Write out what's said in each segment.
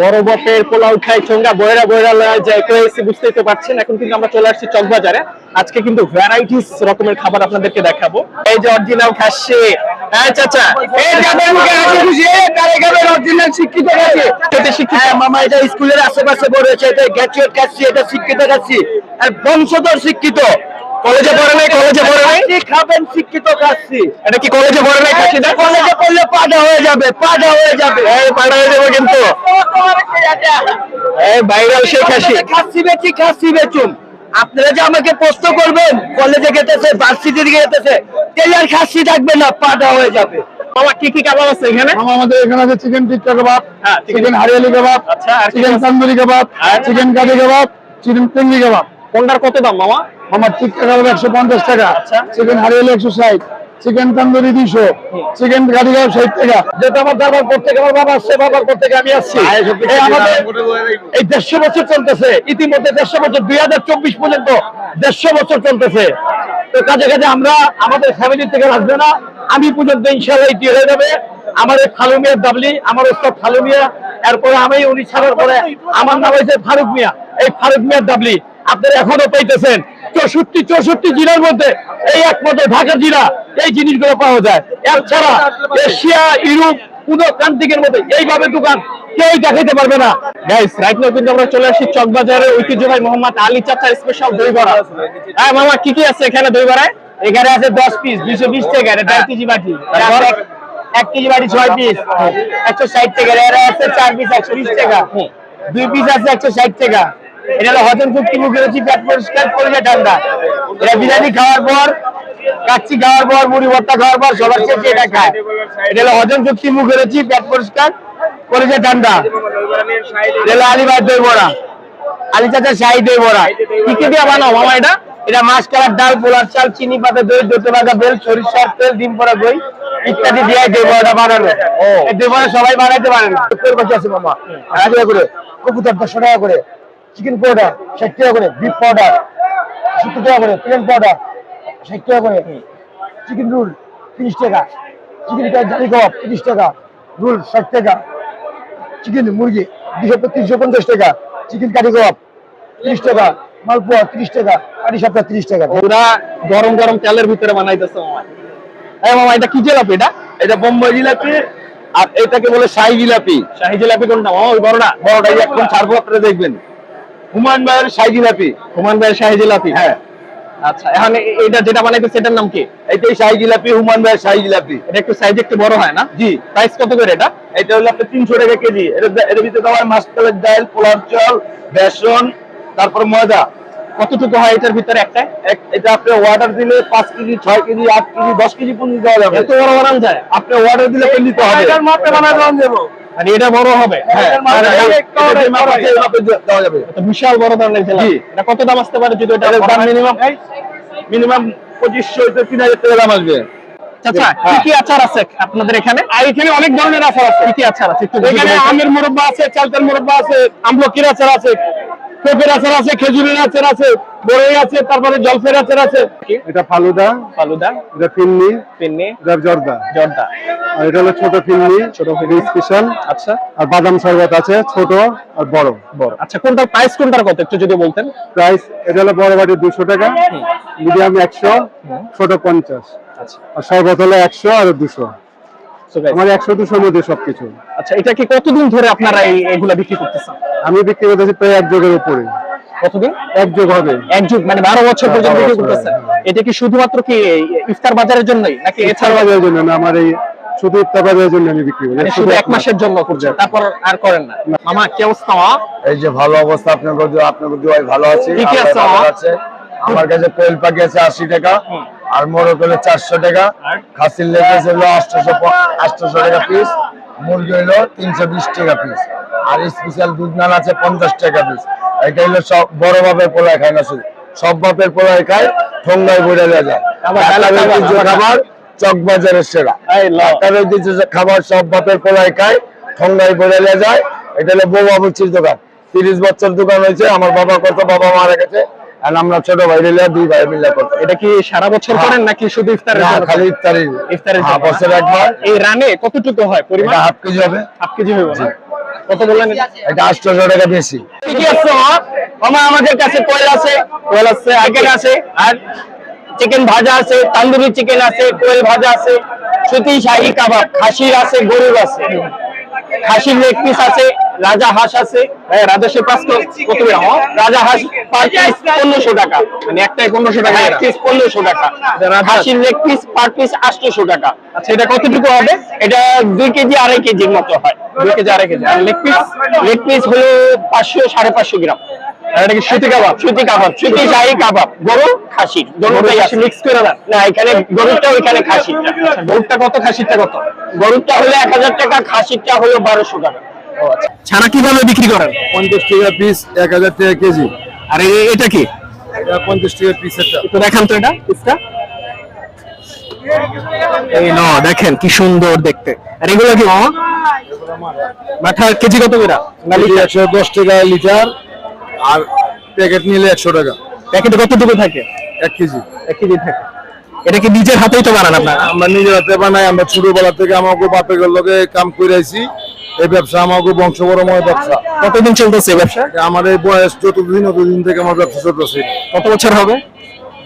বড় বপের পোলাও খাই, চঙ্গা, বয়রা বয়রা লয়া যায় কয়েছি বুঝতেই পারছেন। এখন কিন্তু আমরা চলে আসছি চকবাজারে। আজকে কিন্তু ভ্যারাইটিস রকমের খাবার আপনাদেরকে দেখাবো। এই যে অরিজিনাল খাসি। হ্যাঁ চাচা। এই যাদের মুখে হাসি খুশি শিক্ষিত খাসি। এটা শিক্ষিত। মামা, এটা স্কুলের আশেপাশে বড় হয়েছে, এটা গ্র্যাজুয়েট খাসি, এটা শিক্ষিত খাসি। আর বংশধর শিক্ষিত। কলেজে পড়ে নাই কলেজে পড়ে নাই? খাবেন শিক্ষিত খাসি এটা কি কলেজে পড়ে নাই খাসি না? কলেজে পড়লে পাড়া হয়ে যাবে পাড়া হয়ে যাবে। এই পাড়া হয়ে যাবে কিন্তু। এই ভাইরাল সেই খাসি। খাসি বেচি খাসি বেচুম। আপনারা যে আমাকে প্রশ্ন করবেন কলেজে গেতেছে ভার্সিটির গেতেছে টেলার খাসি থাকবে না পাটা হয়ে যাবে। মামা কি কি কাবাব আছে এখানে? আমাদের এখানে আছে চিকেন টিক্কা কাবাব হ্যাঁ, চিকেন। হারিয়ালি কাবাব আচ্ছা, আর কি চিকেন? তান্দুরি কাবাব চিকেন কারি কাবাব চিকেন চিংড়ি কাবাব। কোনটার কত দাম মামা? আমার টিক্কা কাবাব একশো পঞ্চাশ টাকা। আচ্ছা। চিকেন হারিয়ালি একশো ষাট। চিকেন তান্দুরি দুইশো। চিকেন কারি কাবাব ষাট টাকা। যেটা আমার দাবার করতে আমার বাবা আসছে বাবার করতে আমি আসছি। এই আমাদের এই দেড়শো বছর চলতেছে। ইতিমধ্যে দেড়শো বছর দুই হাজার চব্বিশ পর্যন্ত দেড়শো বছর চলতেছে। তো কাজে কাজে আমরা আমাদের ফ্যামিলি থেকে আসবে না। আমি পর্যন্ত ইনশাল্লাহ এটি হয়ে যাবে। আমাদের খালু মিয়ার দাবলি আমার ওস্তাদ খালু মিয়া এরপরে আমি উনি ছাড়ার পরে আমার নাম হয়েছে ফারুক মিয়া। এই ফারুক মিয়ার দাবলি আপনারা এখনও পাইতেছেন। চৌষট্টি চৌষট্টি জেলার মধ্যে এই একমাত্র ঢাকা জেলা এই জিনিসগুলো পাওয়া যায়। এছাড়া এশিয়া ইউরোপ কোন প্রান্তিকের মধ্যে এইভাবে দোকান কেউ দেখাইতে পারবে না। গাইস রাইট নাও কিন্তু আমরা চলে আসছি চকবাজারের ঐতিহ্যবাহী মোহাম্মদ আলী চাচার স্পেশাল দই বড়া হ্যাঁ মামা কি কি আছে এখানে দই বড়ায় এখানে আছে দশ পিস দুইশো বিশ টাকা এটা দেড় কেজি বাটি? এক- কেজি বাটি ছয় পিস একশো ষাট টাকা এটা আছে চার পিস একশো বিশ টাকা। দুই পিস আছে একশো ষাট টাকা। এটা হজম শক্তি মুখে পেট পরিষ্কার ঠান্ডা এটা বিরিয়ানি খাওয়ার পর খাওয়ার পর মুড়ি ভর্তা খাওয়ার পর সবার শেষে এটা খায় এটা হজম শক্তি মুখে পেট পরিষ্কার ঠান্ডা এটা দই বড়া আলি শাহী দই বড়া কি কি দিয়ে বানাও মামা এটা এটা মাছ কালার ডাল পোলার চাল চিনি পাতা দই দোতে বাগা বেল সরিষার তেল ডিম পড়া দই ইত্যাদি দিয়ে দই বড়াটা বানানো এই দই বড়া সবাই বানাইতে পারে না আছে মামা করে টাকা করে চিকেন পাউডার ষাট টাকা করে। বিফ পাউডার সত্তর টাকা করে। প্লেন পাউডার ষাট টাকা করে। চিকেন রোল তিরিশ টাকা। চিকেন জালি কাবাব তিরিশ টাকা। রোল ষাট টাকা। চিকেন মুরগি দুশো তিনশো পঞ্চাশ টাকা। চিকেন কারি কাবাব তিরিশ টাকা। মালপোয়া তিরিশ টাকা। কারি সাপটা তিরিশ টাকা। পুরা গরম গরম তেলের ভিতরে বানাইতেছে মামা। এই মামা এটা কি জিলাপি এটা? এটা বোম্বাই জিলাপি। আর এটাকে বলে শাহি জিলাপি। শাহী জিলাপি কোনটা? মামা ওই বড়টা? বড়টা এখন ছাড়বো আপনারা দেখবেন। হুমায়ুন ভাইয়ের হ্যাঁ। আচ্ছা এখন এটা যেটা নাম কি? এইটাই শাহি জিলাপি হুমায়ুন ভাইয়ের শাহি জিলাপি এটা একটু সাইজ একটু বড় হয় না? জি। প্রাইস কত করে এটা? এটা হলো আপনার তিনশো টাকা কেজি। এর ভিতরে দেওয়া হয় মাসকলের ডাল পোলার চাল বেসন তারপর ময়দা। কতটুকু হয় এটার ভিতরে একটা? এটা আপনি অর্ডার দিলে পাঁচ কেজি ছয় কেজি আট কেজি দশ কেজি পর্যন্ত দেওয়া যাবে। এত বড় বানান যায়? আপনি অর্ডার দিলে হবে। হ্যাঁ, এই- এটা যে মাপ আছে, এই মাপে দেওয়া যাবে। এটা বিশাল বড় ধরনের এটা কত দাম আসতে পারে যদি এটা দাম মিনিমাম মিনিমাম পঁচিশশো তিন হাজার টাকা দাম আসবে। আচ্ছা কি হ্যাঁ। কি আচার আছে আপনাদের এখানে? আর এখানে অনেক ধরনের আচার আছে। কি কি আচার আছে? এখানে আমের মুরব্বা আছে চালতার মুরব্বা আছে আমলকির আচার আছে পেঁপের আচার আছে খেজুরের আচার আছে বড়ই আছে তারপরে জলফের আচার আছে এটা ফালুদা। ফালুদা। এটা ফিন্নি। পিন্নি এটা জর্দা। জর্দা। আর এটা হলো ছোট ফিন্নি। ছোট স্পেশাল। আচ্ছা। আর বাদাম শরবত আছে ছোট আর বড়। বড়। আচ্ছা কোনটার প্রাইস কোনটার কত একটু যদি বলতেন? প্রাইস এটা হলো বড় বাটি দুশো টাকা মিডিয়াম একশো ছোট পঞ্চাশ। আচ্ছা। আর শরবত হলো একশো আর দুশো। So guys, আমার একশো দুশোর মধ্যে সবকিছু। আচ্ছা এটা কি কতদিন ধরে আপনারা এই এগুলা বিক্রি করতেছেন? আমি বিক্রি করতেছি প্রায় এক যোগের উপরে। কতদিন এক যোগ হবে এক যুগ মানে বারো বছর পর্যন্ত বিক্রি। এটা কি শুধুমাত্র কি ইফতার বাজারের জন্যই নাকি ইফতার বাজারের জন্য না আমার এই শুধু ইফতার বাজারের জন্য আমি বিক্রি করি মানে শুধু এক মাসের জন্য করছেন তারপর আর করেন না মামা কি অবস্থা? এই যে ভালো অবস্থা আপনার আপনার দোয়াই ভালো আছে কি কি আছে আমার? কাছে কোয়েল পাখি আছে আশি টাকা আর মোরগ হলো চারশো টাকা? খাসির লেগেস হলো আটশোশো আটশোশো টাকা পিস মুরগি হলো তিনশো বিশ টাকা পিস আর স্পেশাল দুধ নান আছে পঞ্চাশ টাকা পিস এটা হলো সব বড় বাপের পোলায় খায় না শুধু। সব বাপের পোলায় খায় ঠোঙ্গায় বইরে দেওয়া যায়। খাবার সেরা। ঢাকার ঐতিহ্য খাবার সব বাপের পোলায় খায় ঠোঙ্গায় বইরে দেওয়া যায়। এটা হলো বউ বাবুচির দোকান। তিরিশ বছর দোকান হয়েছে আমার বাবা করতো বাবা মারা গেছে। আর আমরা ছোট ভাই মিলে দুই ভাই মিলে করতো এটা কি সারা বছর হ্যাঁ। করেন নাকি শুধু ইফতারের জন্য খালি? ইফতারি ইফতারের হ্যাঁ, জন্য। বছরে একবার। এই রানে কতটুকু হয় পরিমাণ? Half K G. Half K G না? কত বললেন এটা? আটশো টাকা বেশি কি আছে? মামা আমাদের কাছে কোয়েল আছে কোয়েল আছে আগের আছে আর চিকেন ভাজা আছে তান্দুরি চিকেন আছে কোয়েল ভাজা আছে সুতি শাহী কাবাব খাসির আছে গরুর আছে খাসির লেগ পিস আছে রাজা হাঁস আছে। হ্যাঁ, রাজা পাঁচ কত হ্যাঁ? রাজা হাঁস পার পিস পনেরোশো টাকা। মানে একটাই পনেরোশো টাকা এক পিস পনেরোশো টাকা। খাসির লেগ পিস পার পিস আটশোশো টাকা। আচ্ছা এটা কতটুকু হবে? এটা দুই কেজি আড়াই কেজির মতো হয়। দুই K G K. G leg piece leg piece হলো পাঁচশো সাড়ে পাঁচশো গ্রাম। এটা কি সুতি কাবাব? সুতি কাবাব সুতি শাহী কাবাব। গরু খাসির গরুটাই আছে। মিক্স করে না না এখানে গরুটা ওইখানে খাসিরটা। গরুটা কত খাসিরটা কত? গরুটা হলো এক হাজার টাকা খাসিরটা হলো বারোশো টাকা। ছানা কীভাবে বিক্রি করেন? পঞ্চাশ টাকা পিস এক হাজার টাকা কেজি। আর এটা কি? পঞ্চাশ টাকা পিস দেখান তো এটা পিসটা এই ন দেখেন কি সুন্দর দেখতে। আর এগুলো কি মামা মাঠা কেজি কত করে? একশো দশ টাকা লিটার। আর প্যাকেট নিলে একশো টাকা। প্যাকেটে কতটুকু থাকে? এক কেজি। এক কেজি থাকে। এটা কি নিজের হাতেই তো বানান আপনার? আমরা নিজের হাতে বানাই আমরা ছোটবেলা থেকে আমাকে বাপের লগে কাম করে আইছি এই ব্যবসা আমাকে বংশবরময় ব্যবসা। কতদিন চলতেছে এই ব্যবসা? আমার এই বয়স যতদিন ততদিন থেকে আমার ব্যবসা চলতেছে। কত বছর হবে?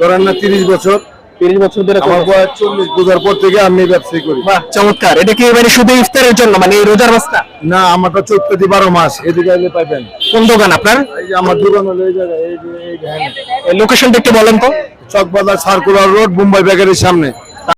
ধরেন না তিরিশ বছর। তিরিশ বছর ধরে আমার বয়স চল্লিশ পর থেকে আমি ব্যবসায়ী করি। বাহ চমৎকার। এটা কি এবারে শুধু ইফতারের জন্য মানে এই রোজার মাসটা না আমারটা চোদ্দ বারো মাস এদিকে এলে পাইবেন। কোন দোকান আপনার? এই যে আমার দোকান হলো এই জায়গায় এই। লোকেশনটা একটু বলেন তো। চকবাজার সার্কুলার রোড মুম্বাই ব্যাগের সামনে।